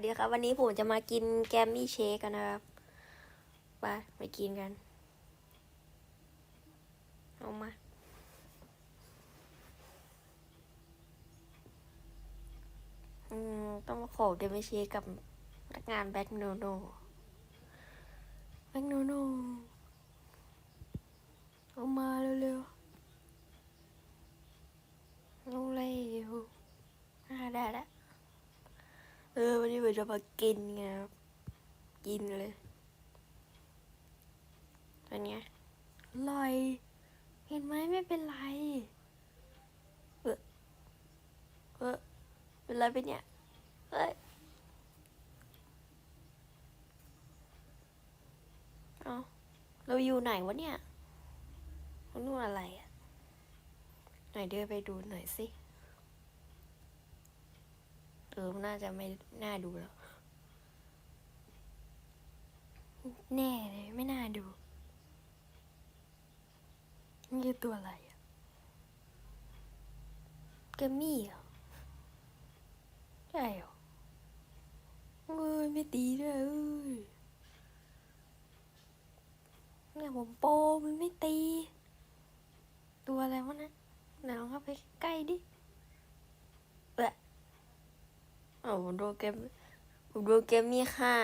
เดี๋ยวครับวันนี้ผมจะมากินแกมมี่เชคกันนะครับไปไปกินกัน เอามา อืม ต้องมาขอแกมมี่เชคกับพนักงานแบ็คโนโนแบ็คโนโนเอามาเร็วๆเอาเร็วอ่ได้แล้ว เออวันนี้ผมจะมากินไงครับกินเลยเป็นไงอร่อย เห็นไหมไม่เป็นไร เออเออเป็นไรเป็นเนี่ยเอ้ยเอาเราอยู่ไหนวะเนี่ยนู่นอะไรอะไหนเดินไปดูหน่อยสิเออน่าจะไม่น่าดูแล้ว แน่เลยไม่น่าดูนี่ตัวอะไรอะแกมมี่เหรอใช่เหรอเอ้ยไม่ตีด้วยเอ้ยเนี่ยผมโปมันไม่ตี ตัวอะไรวะนะไหนลองเข้าไปใกล้ดิเออ อ๋อ ผมดูเกมผมดูเกมมี่ค่า